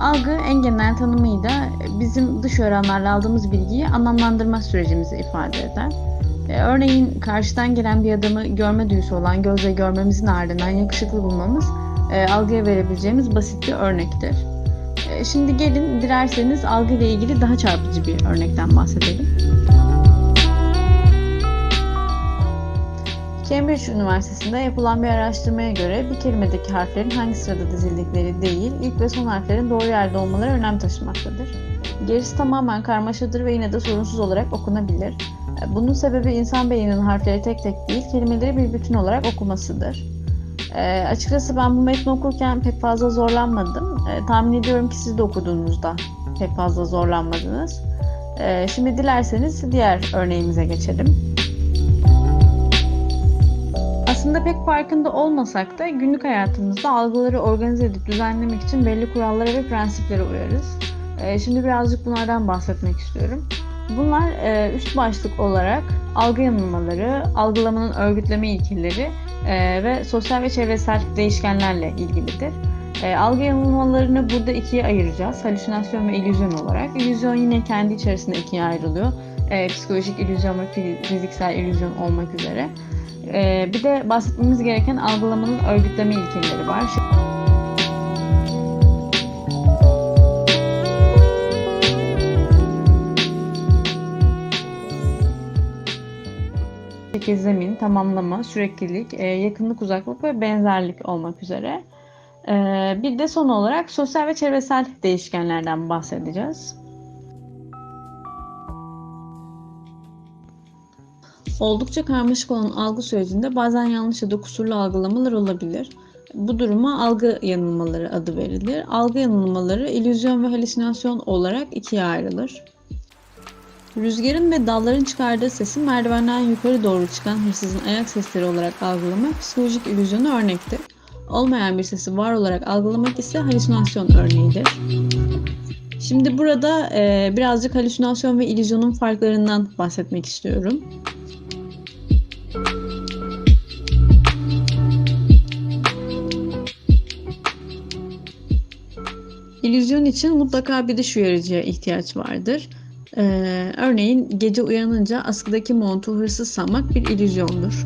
Algı en genel tanımıyla bizim dış öğrenlerle aldığımız bilgiyi anlamlandırma sürecimizi ifade eder. E, Örneğin karşıdan gelen bir adamı görme duyusu olan gözle görmemizin ardından yakışıklı bulmamız e, algıya verebileceğimiz basit bir örnektir. E, Şimdi gelin dilerseniz algı ile ilgili daha çarpıcı bir örnekten bahsedelim. Cambridge Üniversitesi'nde yapılan bir araştırmaya göre bir kelimedeki harflerin hangi sırada dizildikleri değil, ilk ve son harflerin doğru yerde olmaları önem taşımaktadır. Gerisi tamamen karmaşadır ve yine de sorunsuz olarak okunabilir. Bunun sebebi insan beyninin harfleri tek tek değil, kelimeleri bir bütün olarak okumasıdır. E, açıkçası ben bu metni okurken pek fazla zorlanmadım. E, tahmin ediyorum ki siz de okuduğunuzda pek fazla zorlanmadınız. E, şimdi dilerseniz diğer örneğimize geçelim. Aslında pek farkında olmasak da günlük hayatımızda algıları organize edip düzenlemek için belli kurallara ve prensiplere uyarız. Ee, Şimdi birazcık bunlardan bahsetmek istiyorum. Bunlar e, üst başlık olarak algı yanılmaları, algılamanın örgütleme ilkeleri e, ve sosyal ve çevresel değişkenlerle ilgilidir. E, Algı yanılmalarını burada ikiye ayıracağız. Halüsinasyon ve illüzyon olarak. İllüzyon yine kendi içerisinde ikiye ayrılıyor. Psikolojik illüzyon ve fi- fiziksel illüzyon olmak üzere. Ee, bir de bahsetmemiz gereken algılamanın örgütleme ilkeleri var. Şekil, zemin, tamamlama, süreklilik, e, yakınlık, uzaklık ve benzerlik olmak üzere. Ee, bir de son olarak sosyal ve çevresel değişkenlerden bahsedeceğiz. Oldukça karmaşık olan algı sürecinde bazen yanlış ya da kusurlu algılamalar olabilir. Bu duruma algı yanılmaları adı verilir. Algı yanılmaları illüzyon ve halüsinasyon olarak ikiye ayrılır. Rüzgarın ve dalların çıkardığı sesi merdivenden yukarı doğru çıkan hırsızın ayak sesleri olarak algılamak psikolojik illüzyona örnektir. Olmayan bir sesi var olarak algılamak ise halüsinasyon örneğidir. Şimdi burada eee, birazcık halüsinasyon ve illüzyonun farklarından bahsetmek istiyorum. İllüzyon için mutlaka bir dış uyarıcıya ihtiyaç vardır. Ee, örneğin gece uyanınca askıdaki montu hırsız sanmak bir illüzyondur.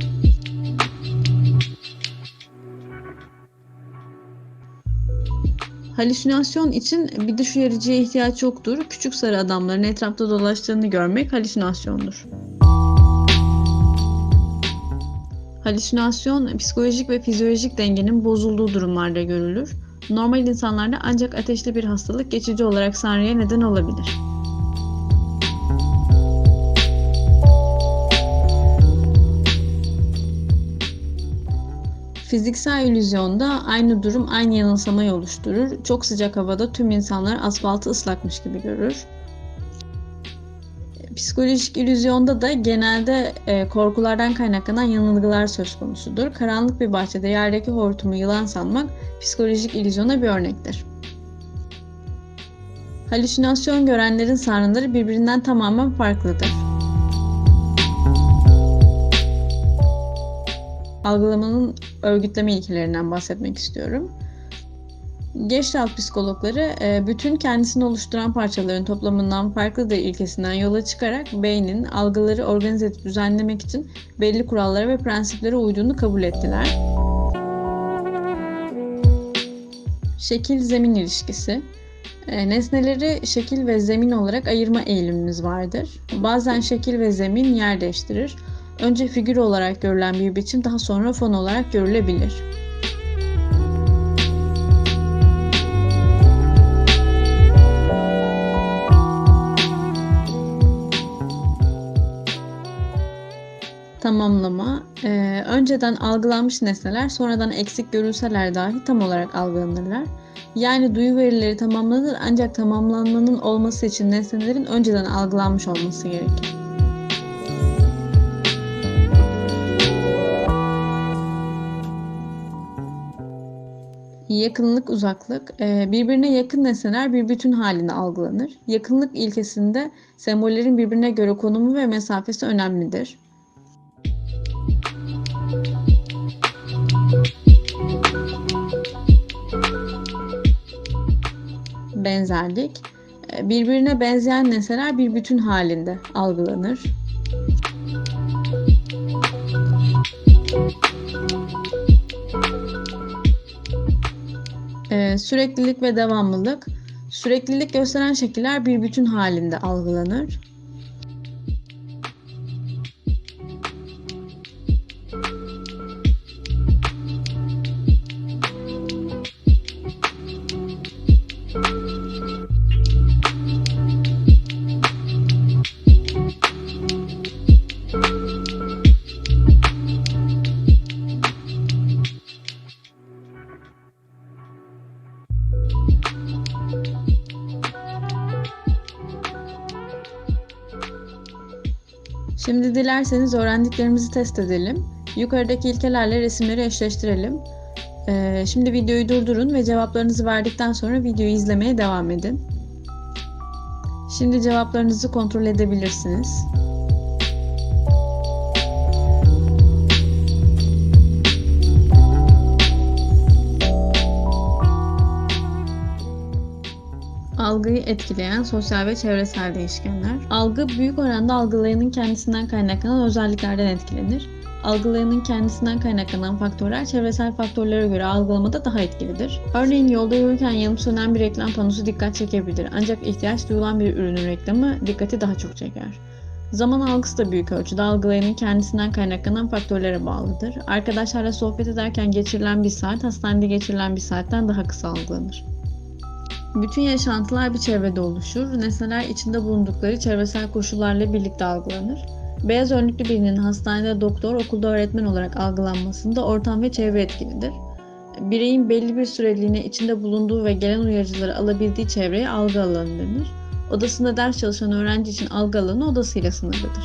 Halüsinasyon için bir dış uyarıcıya ihtiyaç yoktur. Küçük sarı adamların etrafta dolaştığını görmek halüsinasyondur. Halüsinasyon psikolojik ve fizyolojik dengenin bozulduğu durumlarda görülür. Normal insanlarda ancak ateşli bir hastalık geçici olarak sanrıya neden olabilir. Fiziksel illüzyonda aynı durum aynı yanılsamayı oluşturur. Çok sıcak havada tüm insanlar asfaltı ıslakmış gibi görür. Psikolojik illüzyonda da genelde e, korkulardan kaynaklanan yanılgılar söz konusudur. Karanlık bir bahçede yerdeki hortumu yılan sanmak psikolojik illüzyona bir örnektir. Halüsinasyon görenlerin sanrıları birbirinden tamamen farklıdır. Algılamanın örgütleme ilkelerinden bahsetmek istiyorum. Gestalt psikologları e, bütün kendisini oluşturan parçaların toplamından farklıdır ilkesinden yola çıkarak beynin algıları organize edip düzenlemek için belli kurallara ve prensiplere uyduğunu kabul ettiler. Şekil zemin ilişkisi. E, Nesneleri şekil ve zemin olarak ayırma eğilimimiz vardır. Bazen şekil ve zemin yer değiştirir. Önce figür olarak görülen bir biçim daha sonra fon olarak görülebilir. Tamamlama, e, önceden algılanmış nesneler sonradan eksik görülseler dahi tam olarak algılanırlar. Yani duyu verileri tamamlanır ancak tamamlanmanın olması için nesnelerin önceden algılanmış olması gerekir. Yakınlık, uzaklık. e, Birbirine yakın nesneler bir bütün halinde algılanır. Yakınlık ilkesinde sembollerin birbirine göre konumu ve mesafesi önemlidir. Benzerlik. E, Birbirine benzeyen nesneler bir bütün halinde algılanır. E, Süreklilik ve devamlılık. Süreklilik gösteren şekiller bir bütün halinde algılanır. Şimdi dilerseniz öğrendiklerimizi test edelim. Yukarıdaki ilkelerle resimleri eşleştirelim. Ee, şimdi videoyu durdurun ve cevaplarınızı verdikten sonra videoyu izlemeye devam edin. Şimdi cevaplarınızı kontrol edebilirsiniz. Etkileyen sosyal ve çevresel değişkenler. Algı büyük oranda algılayanın kendisinden kaynaklanan özelliklerden etkilenir. Algılayanın kendisinden kaynaklanan faktörler çevresel faktörlere göre algılamada daha etkilidir. Örneğin yolda yürürken yanıp sönen bir reklam panosu dikkat çekebilir ancak ihtiyaç duyulan bir ürünün reklamı dikkati daha çok çeker. Zaman algısı da büyük ölçüde algılayanın kendisinden kaynaklanan faktörlere bağlıdır. Arkadaşlarla sohbet ederken geçirilen bir saat hastanede geçirilen bir saatten daha kısa algılanır. Bütün yaşantılar bir çevrede oluşur. Nesneler içinde bulundukları çevresel koşullarla birlikte algılanır. Beyaz önlüklü birinin hastanede doktor, okulda öğretmen olarak algılanmasında ortam ve çevre etkilidir. Bireyin belli bir süreliğine içinde bulunduğu ve gelen uyarıcıları alabildiği çevreye algı alanı denir. Odasında ders çalışan öğrenci için algı alanı odasıyla sınırlıdır.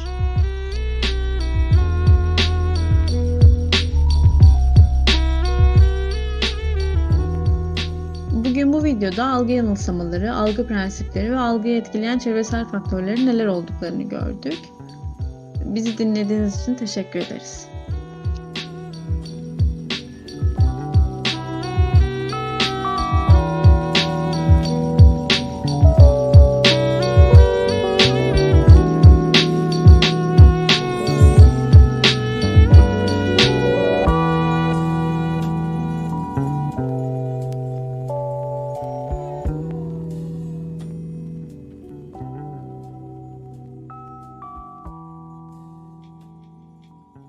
Videoda algı yanılsamaları, algı prensipleri ve algıyı etkileyen çevresel faktörlerin neler olduklarını gördük. Bizi dinlediğiniz için teşekkür ederiz.